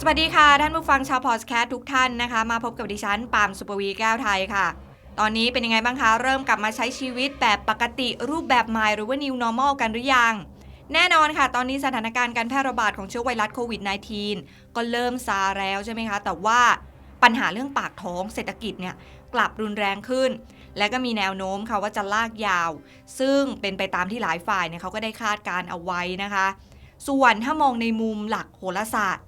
สวัสดีค่ะ ท่านผู้ฟังชาวพอดแคสต์ทุกท่านนะคะ มาพบกับดิฉันปามสุปวีแก้วไทยค่ะ ตอนนี้เป็นยังไงบ้างคะ เริ่มกลับมาใช้ชีวิตแบบปกติรูปแบบใหม่หรือว่า new normal กันหรือยัง แน่นอนค่ะ ตอนนี้สถานการณ์การแพร่ระบาดของเชื้อไวรัสโควิด -19 ก็เริ่มซาแล้วใช่ไหมคะ แต่ว่าปัญหาเรื่องปากท้องเศรษฐกิจเนี่ยกลับรุนแรงขึ้น และก็มีแนวโน้มค่ะว่าจะลากยาว ซึ่งเป็นไปตามที่หลายฝ่ายเนี่ยเขาก็ได้คาดการเอาไว้นะคะ ส่วนถ้ามองในมุมหลักโหราศาสตร์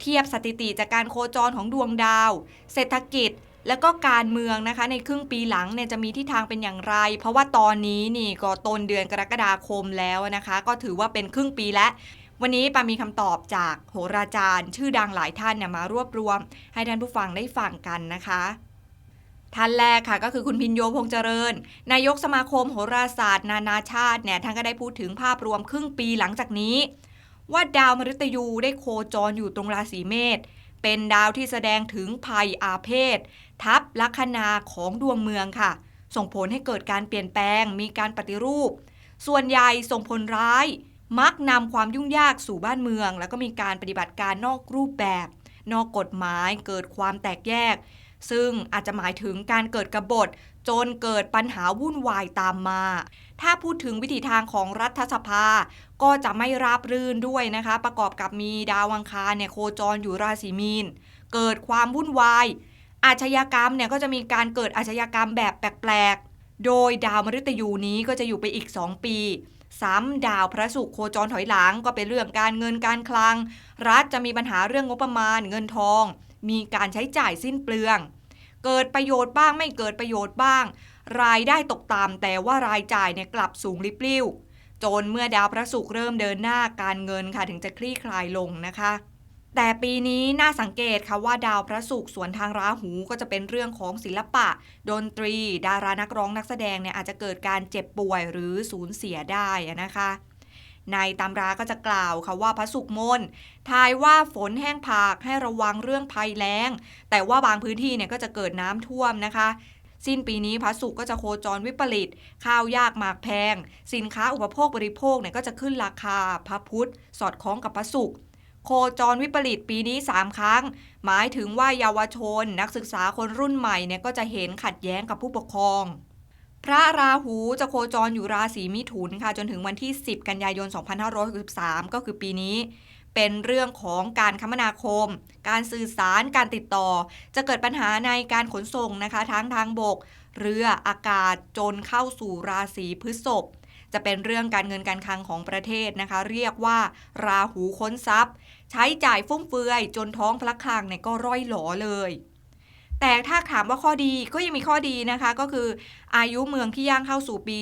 เทียบสถิติจากการโคจรของดวงดาว เศรษฐกิจและก็การเมืองนะคะในครึ่งปีหลังเนี่ยจะมีทิศทางเป็นอย่างไร เพราะว่าตอนนี้นี่ก็ต้นเดือนกรกฎาคมแล้วนะคะ ก็ถือว่าเป็นครึ่งปีแล้ววันนี้ปามีคำตอบจากโหราจารย์ ชื่อดังหลายท่านเนี่ยมารวบรวม ให้ท่านผู้ฟังได้ฟังกันนะคะท่านแรกค่ะก็คือคุณพินโยพงษ์เจริญ นายกสมาคมโหราศาสตร์ นานาชาติเนี่ยท่านก็ได้พูดถึงภาพรวมครึ่งปีหลังจากนี้ ว่าดาวมฤตยูได้โคจรอยู่ตรงราศีเมษเป็นดาวที่แสดงถึงภัยอาเพศ ทับลัคนาของดวงเมืองค่ะ ส่งผลให้เกิดการเปลี่ยนแปลงมีการปฏิรูป ส่วนใหญ่ส่งผลร้าย มักนำความยุ่งยากสู่บ้านเมือง แล้วก็มีการปฏิบัติการนอกรูปแบบ นอกกฎหมายเกิดความแตกแยก ซึ่งอาจจะหมายถึงการเกิดกบฏจนเกิดปัญหาวุ่นวายตามมา ถ้าพูดถึงวิธีทางของรัฐสภา ก็จะไม่ราบรื่นด้วยนะคะ ประกอบกับมีดาวังคารเนี่ยโคจรอยู่ราศีมีน เกิดความวุ่นวาย อาชญากรรมเนี่ยก็จะมีการเกิดอาชญากรรมแบบแปลกๆ โดยดาวมฤตยูนี้ก็จะอยู่ไปอีก 2 ปีซ้ำดาวพระศุกร์โคจรถอยหลังก็เป็นเรื่องการเงินการคลัง รัฐจะมีปัญหาเรื่องงบประมาณเงินทอง มีการใช้จ่ายสิ้นเปลือง เกิดประโยชน์บ้างไม่เกิดประโยชน์บ้าง รายได้ตกต่ำแต่ว่ารายจ่ายเนี่ยกลับสูงริบลิ่วจนเมื่อดาวพระศุกร์เริ่มเดินหน้าการเงินค่ะถึงจะคลี่คลายลงนะคะ แต่ปีนี้น่าสังเกตค่ะว่าดาวพระศุกร์สวนทางราหูก็จะเป็นเรื่องของศิลปะ ดนตรี ดารานักร้องนักแสดงเนี่ยอาจจะเกิดการเจ็บป่วยหรือสูญเสียได้นะคะ ในตำราก็จะกล่าวค่ะว่าพระศุกมนทายว่าฝนแห้งผากให้ระวังเรื่องภัยแล้ง แต่ว่าบางพื้นที่เนี่ยก็จะเกิดน้ำท่วมนะคะ สิ้นปีนี้พระศุกก็จะโคจรวิปริต ข้าวยากหมากแพง สินค้าอุปโภคบริโภคเนี่ยก็จะขึ้นราคาพระพุธสอดคล้องกับพระศุกโคจรวิปริตปีนี้ 3 ครั้ง หมายถึงว่าเยาวชน นักศึกษาคนรุ่นใหม่เนี่ยก็จะเห็นขัดแย้งกับผู้ปกครอง พระราหูจะโคจรอยู่ราศีมิถุนค่ะ จนถึงวันที่ 10 กันยายน 2563 ก็คือปีนี้ เป็นเรื่องของการคมนาคม การสื่อสารการติดต่อ จะเกิดปัญหาในการขนส่งนะคะ ทั้งทางบก เรืออากาศจนเข้าสู่ราศีพฤษภจะเป็นเรื่องการเงินการคลังของประเทศนะคะ เรียกว่า ราหูค้นทรัพย์ ใช้จ่ายฟุ่มเฟือยจนท้องพระคลังเนี่ยก็ร่อยหลอเลย แต่ถ้าถามว่าข้อดีก็ยังมีข้อดีนะคะ ก็คืออายุเมืองที่ย่างเข้าสู่ปี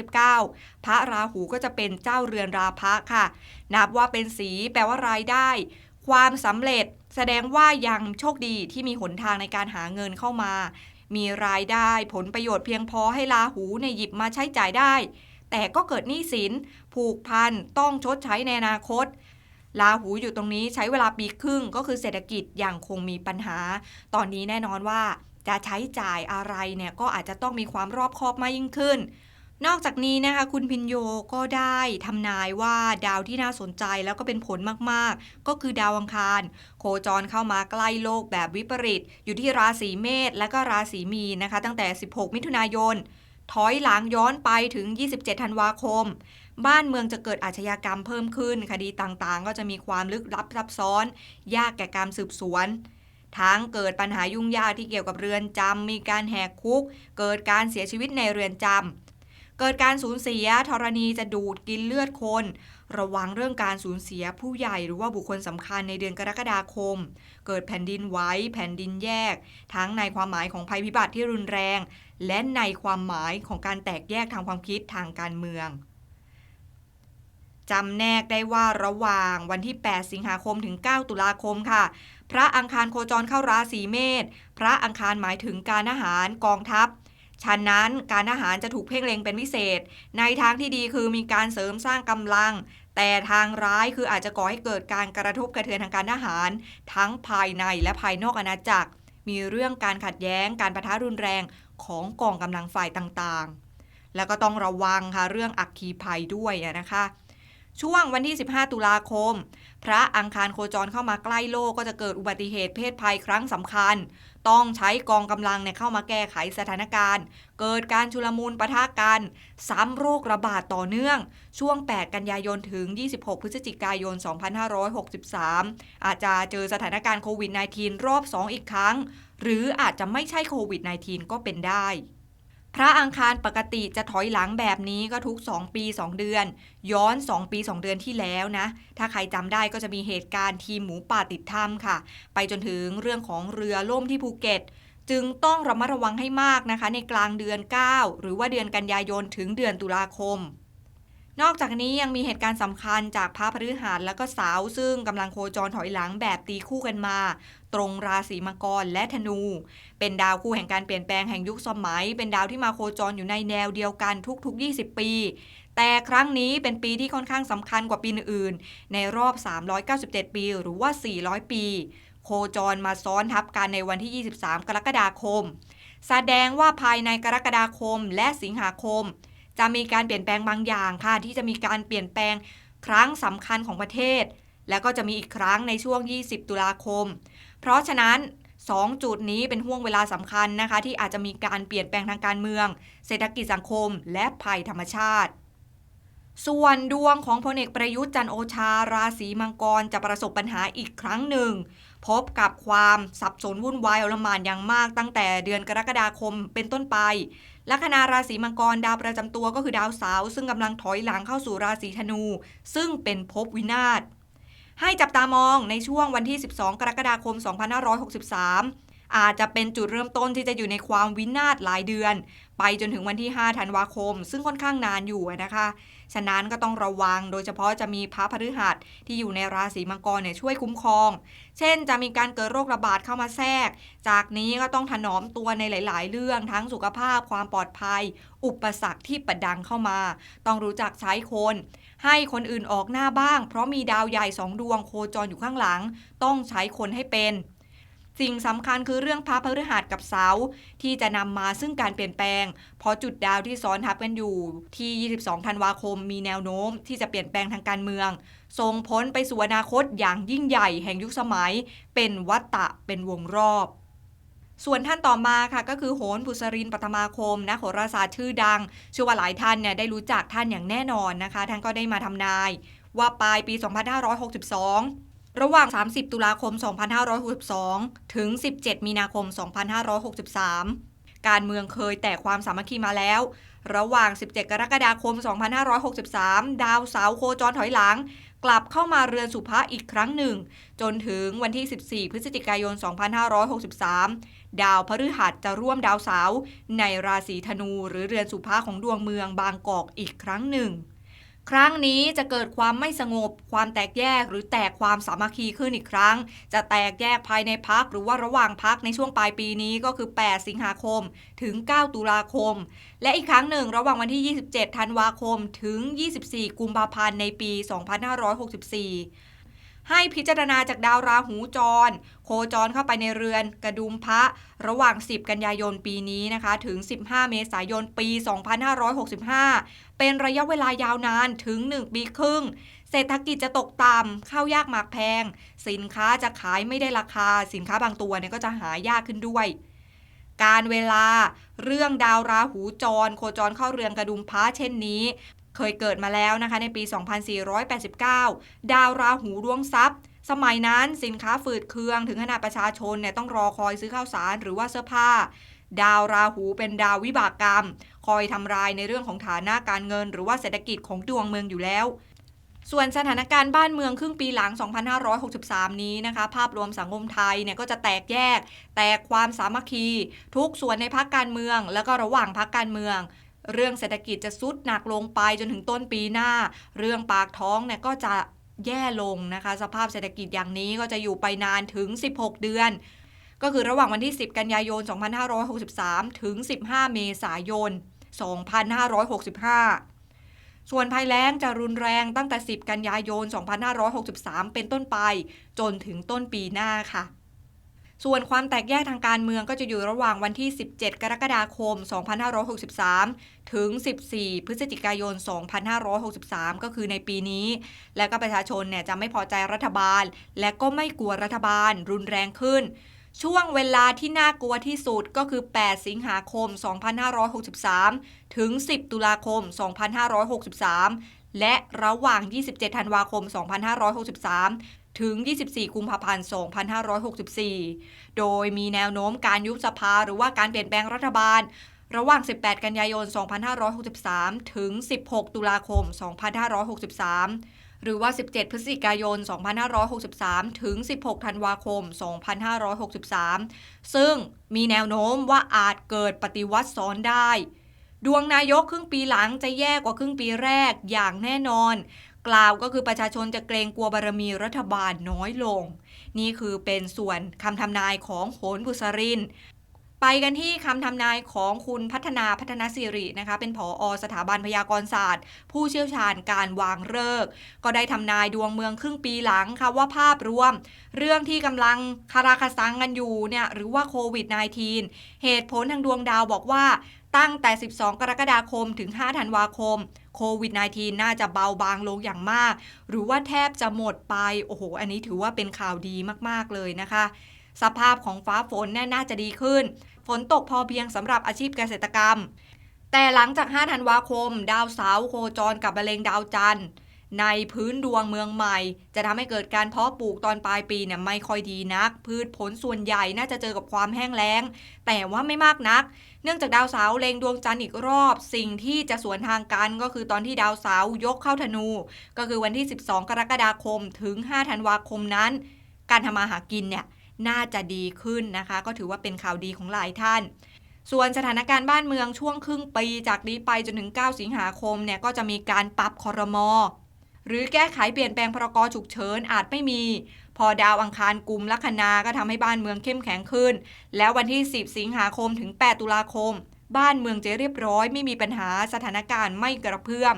239 พระราหูก็จะเป็นเจ้าเรือนราพะค่ะ นับว่าเป็นสีแปลว่ารายได้ ความสำเร็จแสดงว่ายังโชคดีที่มีหนทางในการหาเงินเข้ามา มีรายได้ผลประโยชน์เพียงพอให้ราหูเนี่ยหยิบมาใช้จ่ายได้ แต่ก็เกิดหนี้สิน ผูกพันต้องชดใช้ในอนาคต ลาหูอยู่ตรงนี้ใช้เวลาปีครึ่งก็คือเศรษฐกิจยังคงมีปัญหา ตอนนี้แน่นอนว่าจะใช้จ่ายอะไรเนี่ยก็อาจจะต้องมีความรอบคอบมากยิ่งขึ้น นอกจากนี้นะคะคุณพินโยก็ได้ทำนายว่าดาวที่น่าสนใจแล้วก็เป็นผลมากๆ ก็คือดาวอังคาร โคจรเข้ามาใกล้โลกแบบวิปริต อยู่ที่ราศีเมษและก็ราศีมีนนะคะ ตั้งแต่ 16 มิถุนายน ถอยหลังย้อนไปถึง 27 ธันวาคม บ้านเมืองจะเกิดอาชญากรรมเพิ่มขึ้น คดีต่างๆ ก็จะมีความลึกลับซับซ้อน ยากแก่การสืบสวนทั้งเกิดปัญหายุ่งยากที่เกี่ยวกับเรือนจำมีการแหกคุก เกิดการเสียชีวิตในเรือนจำเกิดการสูญเสียธรณีจะดูดกินเลือดคน ระวังเรื่องการสูญเสียผู้ใหญ่หรือว่าบุคคลสำคัญในเดือนกรกฎาคม เกิดแผ่นดินไหวแผ่นดินแยก ทั้งในความหมายของภัยพิบัติที่รุนแรง และในความหมายของการแตกแยกทางความคิดทางการเมืองจำแนกได้ว่าระหว่างวันที่ 8 สิงหาคมถึง 9 ตุลาคมค่ะ พระอังคารโคจรเข้าราศีเมษพระอังคารหมายถึงการอาหารกองทัพฉะนั้นการอาหารจะถูกเพ่งเล็งเป็นพิเศษ ในทางที่ดีคือมีการเสริมสร้างกำลัง แต่ทางร้ายคืออาจจะก่อให้เกิดการกระทบกระเทือนทางการอาหาร ทั้งภายในและภายนอกอาณาจักร มีเรื่องการขัดแย้ง การประทะรุนแรง ของกองกำลังฝ่ายต่างๆ แล้วก็ต้องระวังค่ะเรื่องอักคีภัยด้วยนะคะ ช่วงวันที่ 15 ตุลาคม พระอังคารโคจรเข้ามาใกล้โลกก็จะเกิดอุบัติเหตุเพศภัยครั้งสำคัญ ต้องใช้กองกำลังเนี่ยเข้ามาแก้ไขสถานการณ์ เกิดการชุลมุนปะทะกันซ้ำโรคระบาดต่อเนื่อง ช่วง 8 กันยายนถึง 26 พฤศจิกายน 2563 อาจจะเจอสถานการณ์โควิด -19 รอบ 2 อีกครั้ง หรืออาจจะไม่ใช่โควิด -19 ก็เป็นได้ พระอังคารปกติจะถอยหลังแบบนี้ก็ทุก 2 ปี 2 เดือน ย้อน 2 ปี 2 เดือนที่แล้วนะ ถ้าใครจำได้ก็จะมีเหตุการณ์ทีมหมูป่าติดถ้ำค่ะ ไปจนถึงเรื่องของเรือล่มที่ภูเก็ต จึงต้องระมัดระวังให้มากนะคะ ในกลางเดือน 9 หรือว่าเดือนกันยายนถึงเดือนตุลาคม นอกจากนี้ยังมีเหตุการณ์สำคัญจากพระพฤหัสแล้วก็เสาร์ซึ่งกำลังโคจรถอยหลังแบบตีคู่กันมา ตรงราศีมังกรและธนู เป็นดาวคู่แห่งการเปลี่ยนแปลงแห่งยุคสมัย เป็นดาวที่มาโคจรอยู่ในแนวเดียวกันทุกๆ 20 ปี แต่ครั้งนี้เป็นปีที่ค่อนข้างสำคัญกว่าปีอื่น ในรอบ 397 ปี หรือว่า 400 ปี โคจรมาซ้อนทับกันในวันที่ 23 กรกฎาคม แสดงว่าภายในกรกฎาคมและสิงหาคม จะมีการเปลี่ยนแปลงบางอย่างค่ะ ที่จะมีการเปลี่ยนแปลงครั้งสำคัญของประเทศ แล้วก็จะมีอีกครั้งในช่วง 20 ตุลาคม เพราะฉะนั้น 2 จุดนี้เป็นห่วงเวลาสำคัญนะคะ ที่อาจจะมีการเปลี่ยนแปลงทางการเมือง เศรษฐกิจสังคม และภัยธรรมชาติ ส่วนดวงของพลเอกประยุทธ์จันโอชาราศีมังกรจะประสบปัญหาอีกครั้งหนึ่ง พบกับความสับสนวุ่นวายอลหม่านอย่างมากตั้งแต่เดือนกรกฎาคมเป็นต้นไป ลัคนาราศีมังกรดาวประจำตัวก็คือดาวเสาร์ซึ่งกำลังถอยหลังเข้าสู่ราศีธนู ซึ่งเป็นภพวินาศให้จับตามองในช่วงวันที่ 12 กรกฎาคม 2563 อาจจะเป็นจุดเริ่มต้นที่จะอยู่ในความวินาศหลายเดือน ไปจนถึงวันที่ 5 ธันวาคม ซึ่งค่อนข้างนานอยู่นะคะ ฉะนั้นก็ต้องระวังโดยเฉพาะจะมีพระพฤหัสที่อยู่ในราศีมังกรเนี่ยช่วยคุ้มครอง เช่น จะมีการเกิดโรคระบาดเข้ามาแทรก จากนี้ก็ต้องถนอมตัวในหลาย ๆ เรื่องทั้งสุขภาพความปลอดภัย อุปสรรคที่ประดังเข้ามา ต้องรู้จักใช้คน ให้คนอื่นออกหน้าบ้าง เพราะมีดาวใหญ่สองดวงโคจรอยู่ข้างหลัง ต้องใช้คนให้เป็น สิ่งสำคัญคือเรื่องพระพฤหัสกับเสาที่จะนำมาซึ่งการเปลี่ยนแปลง เพราะจุดดาวที่ซ้อนทับกันอยู่ ที่ 22 ธันวาคมมีแนวโน้ม ที่จะเปลี่ยนแปลงทางการเมืองส่งผลไปสู่อนาคตอย่างยิ่งใหญ่แห่งยุคสมัย เป็นวัตตะเป็นวงรอบส่วนท่านต่อมาค่ะก็คือโหนบุษรินปฐมาคมนะโหราศาสตร์ชื่อดังเชื่อว่าหลายท่านเนี่ยได้รู้จักท่านอย่างแน่นอนนะคะ ท่านก็ได้มาทำนาย ว่าปลายปี 2562 ระหว่าง 30 ตุลาคม 2562 ถึง 17 มีนาคม 2563 การเมืองเคยแต่ความสามัคคีมาแล้ว ระหว่าง 17 กรกฎาคม 2563 ดาวเสาโคจรถอยหลัง กลับเข้ามาเรือนสุภะอีกครั้งหนึ่ง จนถึงวันที่ 14 พฤศจิกายน 2563 ดาวพฤหัสจะร่วมดาวเสาในราศีธนูหรือเรือนสุภาของดวงเมืองบางกอกอีกครั้งหนึ่ง ครั้งนี้จะเกิดความไม่สงบ ความแตกแยกหรือแตกความสามัคคีขึ้นอีกครั้ง จะแตกแยกภายในพักหรือว่าระหว่างพักในช่วงปลายปีนี้ก็คือ 8 สิงหาคม ถึง 9 ตุลาคม และอีกครั้งหนึ่งระหว่างวันที่ 27 ธันวาคม ถึง 24 กุมภาพันธ์ในปี 2564 ให้พิจารณาจากดาวราหูจร โคจรเข้าไปในเรือนกระดุมพระระหว่าง 10 กันยายนปีนี้นะคะถึง 15 เมษายนปี 2565 เป็นระยะเวลายาวนานถึง 1 ปีครึ่ง เศรษฐกิจจะตกต่ำข้าวยากหมากแพง สินค้าจะขายไม่ได้ราคา สินค้าบางตัวเนี่ยก็จะหายากขึ้นด้วยการเวลาเรื่องดาวราหูจร โคจรเข้าเรือนกระดุมพระเช่นนี้ เคยเกิดมาแล้วนะคะในปี 2489 ดาวราหูร่วงทรัพย์ สมัยนั้นสินค้าฝืดเคืองถึงขนาดประชาชนเนี่ยต้องรอคอยซื้อข้าวสารหรือว่าเสื้อผ้า ดาวราหูเป็นดาววิบากกรรม คอยทำลายในเรื่องของฐานะการเงิน หรือว่าเศรษฐกิจของดวงเมืองอยู่แล้วส่วนสถานการณ์บ้านเมืองครึ่งปีหลัง 2563 นี้นะคะ ภาพรวมสังคมไทยเนี่ยก็จะแตกแยก แตกความสามัคคี ทุกส่วนในพักการเมือง แล้วก็ระหว่างพักการเมือง เรื่องเศรษฐกิจจะซุดหนักลงไปจนถึงต้นปีหน้า เรื่องปากท้องเนี่ยก็จะแย่ลงนะคะ สภาพเศรษฐกิจอย่างนี้ก็จะอยู่ไปนานถึง 16 เดือน ก็คือระหว่างวันที่ 10 กันยายน 2563 ถึง 15 เมษายน 2565 ส่วนภัยแล้งจะรุนแรงตั้งแต่ 10 กันยายน 2563 เป็นต้นไป จนถึงต้นปีหน้าค่ะ ส่วนความแตกแยกทางการเมืองก็จะอยู่ระหว่างวันที่ 17 กรกฎาคม 2563 ถึง 14 พฤศจิกายน 2563 ก็คือในปีนี้ และก็ประชาชนเนี่ยจะไม่พอใจรัฐบาล และก็ไม่กลัวรัฐบาลรุนแรงขึ้น ช่วงเวลาที่น่ากลัวที่สุดก็คือ 8 สิงหาคม 2563 ถึง 10 ตุลาคม 2563และระหว่าง 27 ธันวาคม 2563 ถึง 24 กุมภาพันธ์ 2564 โดยมีแนวโน้มการยุบสภาหรือว่าการเปลี่ยนแปลงรัฐบาล ระหว่าง 18 กันยายน 2563 ถึง 16 ตุลาคม 2563 หรือว่า 17 พฤศจิกายน 2563 ถึง 16 ธันวาคม 2563 ซึ่งมีแนวโน้มว่าอาจเกิดปฏิวัติซ้อนได้ดวงนายกครึ่งปีหลังจะแย่กว่าครึ่งปีแรกอย่างแน่นอน กล่าวก็คือประชาชนจะเกรงกลัวบารมีรัฐบาลน้อยลง นี่คือเป็นส่วนคำทำนายของโหนบุษรินไปกันที่คำทำนายของคุณพัฒนาพัฒนาสิรินะคะ เป็นผออสถาบันพยากรศาสตร์ ผู้เชี่ยวชาญการวางเลิกก็ได้ทำนายดวงเมืองครึ่งปีหลังค่ะว่าภาพรวม เรื่องที่กำลังคาราคาซังกันอยู่เนี่ยหรือว่าโควิด -19 เหตุผลทางดวงดาวบอกว่า ตั้งแต่ 12 กรกฎาคมถึง 5 ธันวาคม โควิด -19 น่าจะเบาบางลงอย่างมาก หรือว่าแทบจะหมดไป โอ้โห อันนี้ถือว่าเป็นข่าวดีมาก ๆ เลยนะคะ สภาพของฟ้าฝนแน่น่าจะดีขึ้น ฝนตกพอเพียงสำหรับอาชีพเกษตรกรรม แต่หลังจาก 5 ธันวาคม ดาวเสาร์โคจรกับมะเร็งดาวจันทร์ ในพื้นดวงเมืองใหม่ จะทำให้เกิดการเพาะปลูกตอนปลายปีเนี่ยไม่ค่อยดีนัก พืชผลส่วนใหญ่น่าจะเจอกับความแห้งแล้ง แต่ว่าไม่มากนัก เนื่องจากดาวเสาร์เล็งดวงจันทร์อีกรอบ สิ่งที่จะสวนทางกันก็คือตอนที่ดาวเสาร์ยกเข้าธนู ก็คือวันที่ 12 กรกฎาคมถึง 5 ธันวาคมนั้น การทำมาหากินเนี่ยน่าจะดีขึ้นนะคะ ก็ถือว่าเป็นข่าวดีของหลายท่านส่วนสถานการณ์บ้านเมืองช่วงครึ่งปีจากนี้ไปจนถึง 9 สิงหาคมเนี่ยก็จะมีการปรับคอรมอ หรือแก้ไขเปลี่ยนแปลงพรกฉุกเฉินอาจไม่มี พอดาวอังคารกลุ่มลัคนาก็ทำให้บ้านเมืองเข้มแข็งขึ้น แล้ววันที่ 10 สิงหาคมถึง 8 ตุลาคม บ้านเมืองจะเรียบร้อย ไม่มีปัญหาสถานการณ์ไม่กระเพื่อม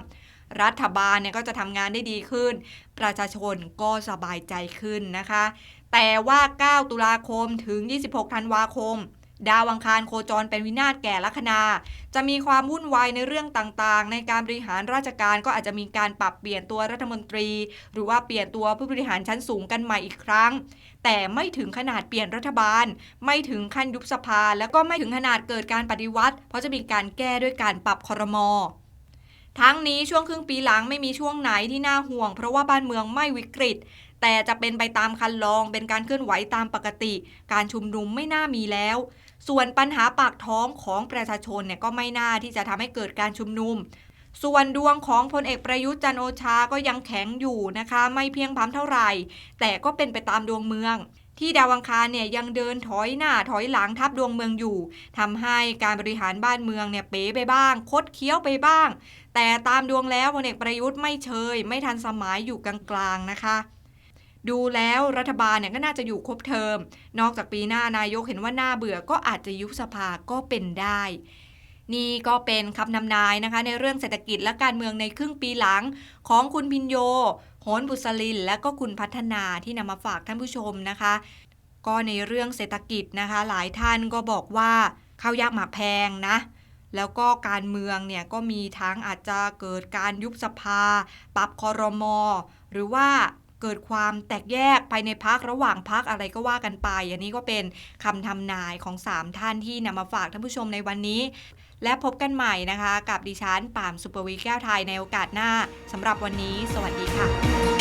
รัฐบาลเนี่ยก็จะทำงานได้ดีขึ้น ประชาชนก็สบายใจขึ้นนะคะ แต่ว่า 9 ตุลาคมถึง 26 ธันวาคม ดาวอังคารโคจรเป็นวินาศแก่ลัคนา จะมีความวุ่นวายในเรื่องต่างๆ ในการบริหารราชการก็อาจจะมีการปรับเปลี่ยนตัวรัฐมนตรี หรือว่าเปลี่ยนตัวผู้บริหารชั้นสูงกันใหม่อีกครั้ง แต่ไม่ถึงขนาดเปลี่ยนรัฐบาล ไม่ถึงขั้นยุบสภา แล้วก็ไม่ถึงขนาดเกิดการปฏิวัติ เพราะจะมีการแก้ด้วยการปรับคอรมอทั้งนี้ช่วงครึ่งปีหลังไม่มีช่วงไหนที่น่าห่วง เพราะว่าบ้านเมืองไม่วิกฤต แต่จะเป็นไปตามคันลองเป็นการเคลื่อนไหวตามปกติ การชุมนุมไม่น่ามีแล้ว ส่วนปัญหาปากท้องของประชาชนเนี่ยก็ไม่น่าที่จะทำให้เกิดการชุมนุม ส่วนดวงของพลเอกประยุทธ์จันโอชาก็ยังแข็งอยู่นะคะ ไม่เพียงพร้ำเท่าไหร่ แต่ก็เป็นไปตามดวงเมือง ที่ดาวังคารเนี่ยยังเดินถอยหน้าถอยหลังทับดวงเมืองอยู่ทำให้การบริหารบ้านเมืองเนี่ยเป๋ไปบ้าง คดเคี้ยวไปบ้าง แต่ตามดวงแล้วพลเอกประยุทธ์ไม่เชย ไม่ทันสมัยอยู่กลางๆนะคะ ดูแล้วรัฐบาลเนี่ยก็น่าจะอยู่ครบเทอม นอกจากปีหน้านายกเห็นว่าหน้าเบื่อก็อาจจะยุบสภาก็เป็นได้ นี่ก็เป็นคำนำนายนะคะ ในเรื่องเศรษฐกิจและการเมืองในครึ่งปีหลังของคุณพินโยโหนบุษลิน และก็คุณพัฒนาที่นำมาฝากท่านผู้ชมนะคะ ก็ในเรื่องเศรษฐกิจนะคะ หลายท่านก็บอกว่าข้าวยากหมากแพงนะแล้วก็การเมืองเนี่ยก็มีทั้งอาจจะเกิดการยุบสภา ปรับคอรมอ หรือว่า เกิดความแตกแยกภายในพักระหว่างพักอะไรก็ว่ากันไป อันนี้ก็เป็นคำทำนายของ 3 ท่านที่นำมาฝากท่านผู้ชมในวันนี้ และพบกันใหม่นะคะ กับดิฉันปามสุปวีแก้วไทยในโอกาสหน้าสำหรับวันนี้ สวัสดีค่ะ